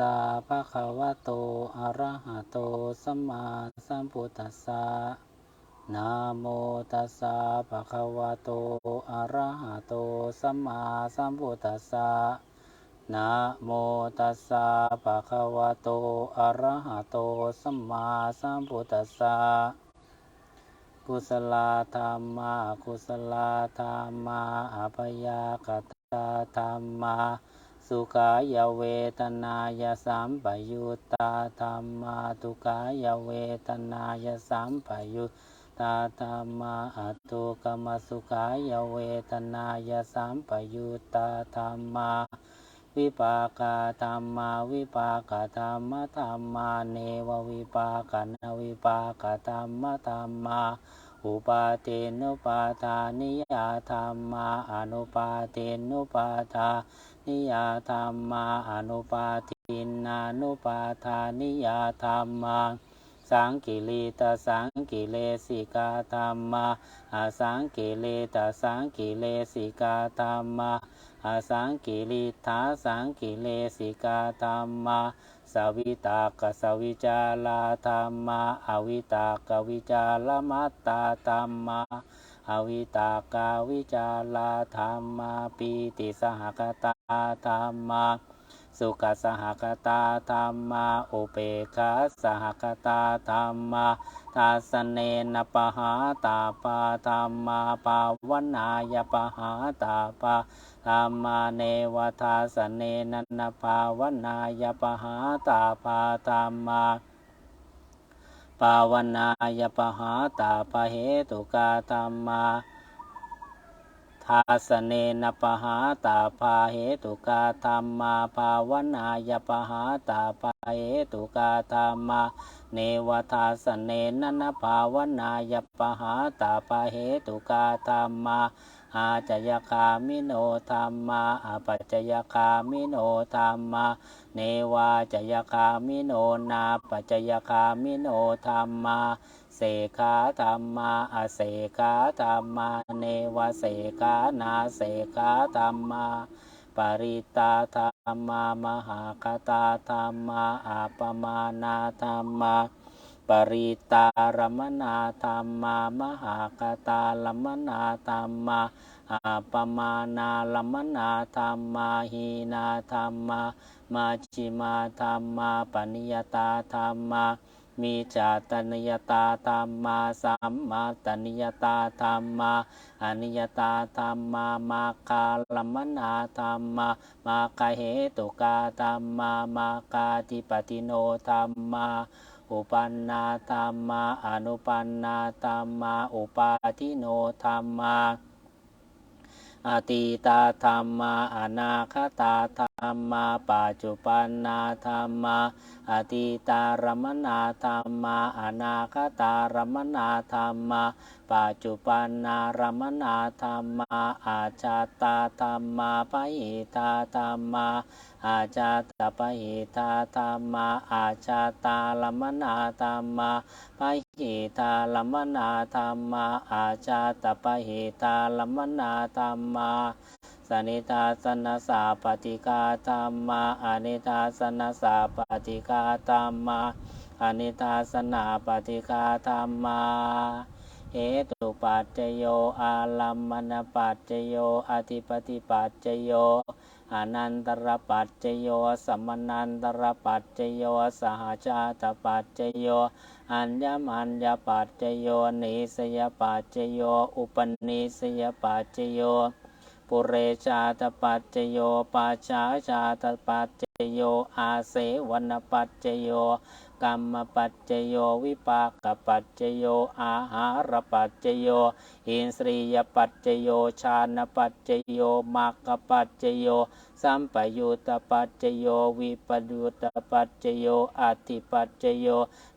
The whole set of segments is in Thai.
สะภะคะวะโต อะระหะโต สัมมาสัมพุทธัสสะนะโมตัสสะภะคะวะโต อะระหะโต สัมมาสัมพุทธัสสะนะโมตัสสะภะคะวะโต อะระหะโต สัมมาสัมพุทธัสสะกุศลธรรมากุศลธรรมาอัยากตาธรรมา สุขายเวทนายสัมปยุตตาธรรมาทุกายเวทนายสัมปยุตตาธรรมาอตุกรรมสุขายเวทนายสัมปยุตตาธรรมาวิปากาธรรมาวิปากาธรรมธรรมาเนววิปากนวิปากธรรมธรรมา อุปาเทนุปาทานิยาธรรมาอนุปาเทนุปาทานิยาธรรมาอนุปาทินานุปาทานิยาธรรมา สังกิริตาสังกิเลสิกาธรรมาอาสังกิเลตาสังกิเลสิกาธรรมาอาสังกิริธาสังกิเลสิกาธรรมาสวิตากสวิจาลาธรรมาอวิตากวิจาลมัตตาธรรมาอวิตากาวิจาลาธรรมาปีติสหกตาธรรมา สุขสหกตาธรรมาอุเปกาสหกตาธรรมาทัสเนนปหาตาปาธรรมาปาวนายปหาตาปาธรรมาเนวทัสเนนนปาวนายปหาตาปาธรรมาปาวนายปหาตาปเหตุกาธรรมา ทาสเนนปหาตาปาเหตุกาธรรมาภาวนายปหาตาปาเหตุกาธรรมาเนวทาสเนนนภาวนายปหาตาปาเหตุกาธรรมาอาจยคามิโนธรรมาอาปัจจยคามิโนธรรมาเนวาจยคามิโนนาปัจจยคามิโนธรรมา เสขาธรรมาอเสขาธรรมาเนวเสขานาเสขาธรรมาปริตาธรรมามหาคตาธรรมาอาปมานาธรรมาปริตารมนาธรรมามหาคตาลมนาธรรมาอาปมานาลมนาธรรมาหีนาธรรมา มาชิมาธรรมาปนิยตาธรรมา มีจาตนิยตาธรรมาสัมมาตนิยตาธรรมาอนิยตาธรรมามาคาลมนาธรรมามาคาเหตุกาธรรมามาคาติปติโนธรรมาอุปันนาธรรมาอนุปันนาธรรมาอุปาทิโนธรรมา อตีตาธรรมาอนาคตาธรรมาปัจจุปันนาธรรมาอตีตารมนาธรรมาอนาคตารมนาธรรมาปัจจุปันนารมนาธรรมาอาชาตาธรรมาปหิตาธรรมาอาชาตปหิตาธรรมาอาชาตาลมนาธรรมาป หิตาลมนาธรรมาอาชาตปหิตาลมนาธรรมาสนิทาสนสาปฏิกาธรรมาอนิทาสนสาปฏิกาธรรมาอนิทาสนาปฏิกาธรรมาเหตุปัจจโยอาลัมมณปัจจโยอธิปติปัจจโย อนันตรปัจจโยสมนันตรปัจจโยสหชาตปัจจโย อัญญมัญญปัจจโยนิสยปัจจโย อุปนิสยปัจจโย ปุเรชาตปัจจโยปาชาชาตปัจจโย อาเสวนปัจจโย กรรมปัจจโยวิปากปัจจโยอาหารปัจจโยอินทรียปัจจโยชาณปัจจโยมากปัจจโยสัมปยุตตปัจจโยวิปยุตตปัจจโยอธิปัจจโย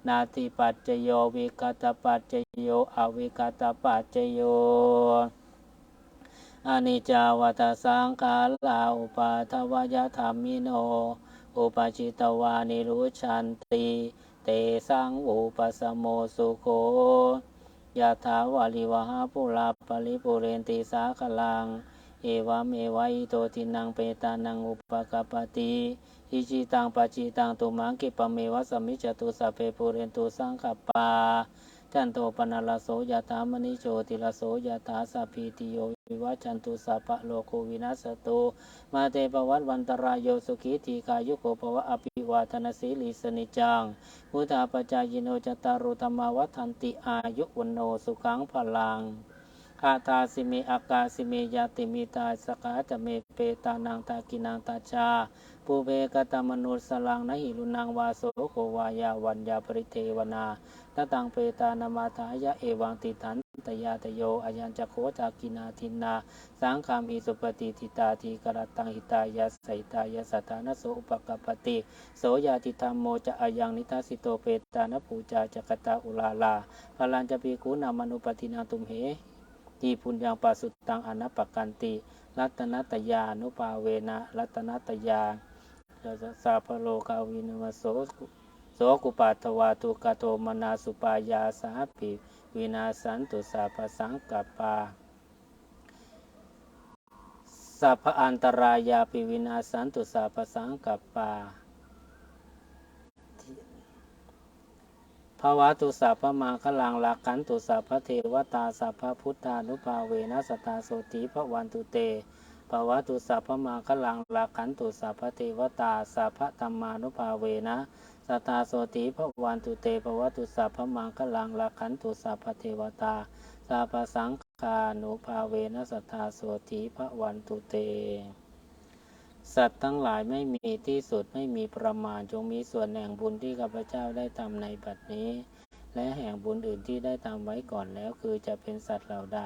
นาทิปัจจโยวิคตปัจจโยอวิคตปัจจโยอนิจจาวัฏสังขาราอุปาทวยธรรมิโน อุปชิตวานิรุชันติเตสังอุปสมโมสุโคยะถาวาลิวหาปุราปริปุเรนติสาคลัง เอวามเอวะอิโตทินังเปตานังอุปกปปติอิจิตังปัจจิตังตุมังกิปเมวะสมมิจจตุสัพเพปุเรนตุสังขปา จันโตปนาลโสยถามณิโชติลโสยถาสัพพีติโยวิวัชันตุสัพพะโลโควินัสตุมาเตปวัตวันตรายโยสุขีทีกายุโกภวะอภิวาทนาสีลิสนิจังพุทธาปจายโนจตารุธรรมาวัฏันติอายุวันโนสุขังพลัง อาตาสิเมอากาสิเมยาติมิตาสกาจะเมเปตานังตากินังตาชาปูเบกตมนุสลังนหิรุนังวาโสโควายาวัญญาปริเทวนาตตังเปตานามาทายะเอวังติทันตยาตโยอายัญจโคจากินาทินา สังคามีสุปฏิทิตาทีกรตังหิตายาสัยตายาสัทานโสอุปกปปติโสยาติธรรมโมจะอายังนิทัสิโตเปตานปูจาจักตาอุลาลาพลันจะปีกุนามานุปตินาตุมเห ทีปุญญังปาสุตังอนัปปกันติ รัตนตยานุปาเวนะรัตนตยาสาพโลกาวินวโสโสกุปัตวาตุกโตมนาสุปายาสาปิวินาสันตุสาปสังกปาสัพอันตรายาปิวินาสันตุสาปสังกปปา ภาวะตุสัพพมังคลังลักขันตุสัพพเทวตาสัพพพุทธานุภาเวนัสตาโสติภวันตุเตภาวะตุสัพพมังคลังลักขันตุสัพพเทวตาสัพพธรรมานุภาเวนะสตาโสติภวันตุเตภวะตุสัพพมังคลังลักขันตุสัพพเทวตาสัพสังฆานุภาเวนัสตาโสติภวันตุเต สัตว์ทั้งหลายไม่มีที่สุดไม่มีประมาณจงมีส่วนแห่งบุญที่ข้าพเจ้าได้ทำในบัดนี้ และแห่งบุญอื่นที่ได้ทำไว้ก่อนแล้วคือจะเป็นสัตว์เหล่าใด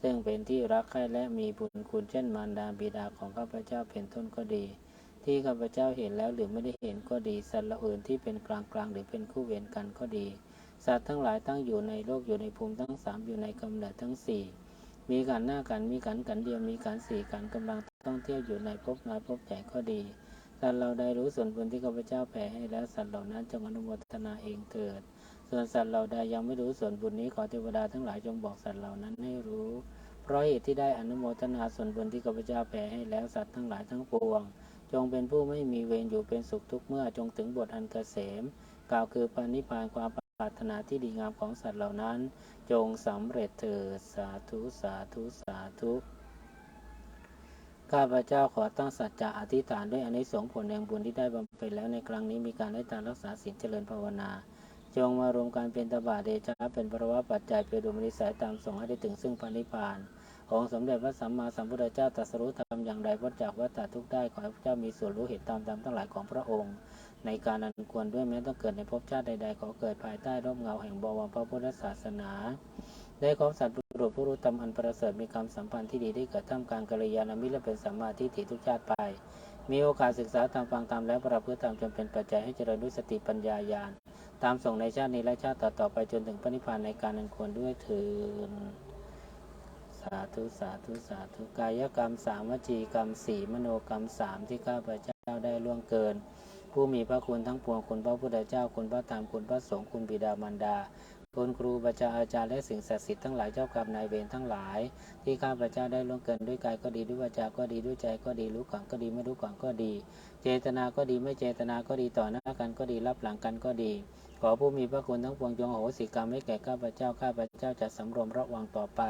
ซึ่งเป็นที่รักใคร่และมีบุญคุณเช่นมารดาบิดาของข้าพเจ้าเป็นต้นก็ดี ที่ข้าพเจ้าเห็นแล้วหรือไม่ได้เห็นก็ดี สัตว์เหล่าอื่นที่เป็นกลางกลางหรือเป็นคู่เวรกันก็ดี สัตว์ทั้งหลายตั้งอยู่ในโลกอยู่ในภูมิทั้งสามอยู่ในกำเนิดทั้งสี่ มีกันหน้ากันมีกันกันเดียวมีกันสี่กันกำลังต้องเที่ยวอยู่ในภพน้อยภพใหญ่ก็ดีสัตว์เราได้รู้ส่วนบุญที่ข้าพเจ้าแผ่ให้แล้วสัตว์เหล่านั้นจงอนุโมทนาเองเถิด ส่วนสัตว์เราใดยังไม่รู้ส่วนบุญนี้ขอเทวดาทั้งหลายจงบอกสัตว์เหล่านั้นให้รู้ เพราะเหตุที่ได้อนุโมทนาส่วนบุญที่ข้าพเจ้าแผ่ให้แล้วสัตว์ทั้งหลายทั้งปวง จงเป็นผู้ไม่มีเวรอยู่เป็นสุขทุกเมื่อจงถึงบทอันเกษมกล่าวคือปานิพานความป รารถนาที่ดีงามของสัตว์เหล่านั้น จงสำเร็จเถิดสาธุสาธุสาธุข้าพเจ้าขอตั้งสัจจะอธิษฐานด้วยอนิสงส์ผลแห่งบุญที่ได้บำเพ็ญแล้วในครั้งนี้มีการได้ทานรักษาศีลเจริญภาวนา จงมารวมการเป็นตบะเดชะเป็นปรวะปัจจัยเป็นดุมนิสัยตามส่งให้ได้ถึงซึ่งพระนิพพาน ของสมเด็จพระสัมมาสัมพุทธเจ้าตรัสรู้ธรรมอย่างใดวัฏจากวัฏฏะทุกได้ขอให้พระเจ้ามีส่วนรู้เหตุตามตามทั้งหลายของพระองค์ ในการอันควรด้วยแม้ต้องเกิดในภพชาติใดๆขอเกิดภายใต้ร่มเงาแห่งบวรพระพุทธศาสนา ได้ครบสัตว์บุรุษผู้รู้ธรรมอันประเสริฐมีคำสัมพันธ์ที่ดีได้เกิดท่ามกลางกัลยาณมิตรและเป็นสัมมาทิฏฐิทุกชาติไป มีโอกาสศึกษาตามฟังตามแล้วประพฤติตามจนเป็นปัจจัยให้เจริญด้วยสติปัญญาญาณตามส่งในชาตินี้และชาติต่อๆไปจนถึงพระนิพพานในการอันควรด้วยเถิด สาธุสาธุสาธุกายกรรมสามวจีกรรมสี่มโนกรรมสามที่ข้าพเจ้าได้ล่วงเกิน ผู้มีพระคุณทั้งปวงคุณพระพุทธเจ้าคุณพระธรรมคุณพระสงฆ์คุณบิดามารดาคุณครูบาจารย์อาจารย์และสิ่งศักดิ์สิทธิ์ทั้งหลายเจ้ากรรมนายเวรทั้งหลาย ที่ข้าพเจ้าได้ล่วงเกินด้วยกายก็ดีด้วยวาจาก็ดีด้วยใจก็ดีรู้ก่อนก็ดีไม่รู้ก่อนก็ดี เจตนาก็ดีไม่เจตนาก็ดีต่อหน้ากันก็ดีรับหลังกันก็ดี ขอผู้มีพระคุณทั้งปวงจงโหสิกรรมให้แก่ข้าพเจ้า ข้าพเจ้าจะสำรวมระวังต่อไป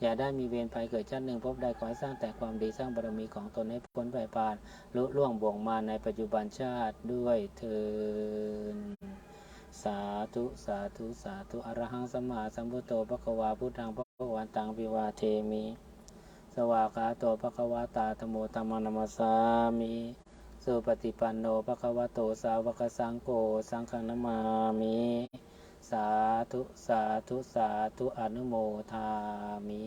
อย่าได้มีเวรภัยเกิดชาติหนึ่งพบใดขอสร้างแต่ความดีสร้างบารมีของตนให้พ้นไปปานลุล่วงบ่วงมาในปัจจุบันชาติด้วยเถิดสาธุสาธุสาธุอรหังสัมมาสัมพุทโธพระควาพุทธังพระวันตังวิวาเทมิ สวากขาโตภะควะตาธโมตัมมนัมสสามิ สุปฏิปันโนภะคะวะโตสาวกสังโฆสังฆนามามิ สาธุ สาธุ สาธุ อนุโมทามิ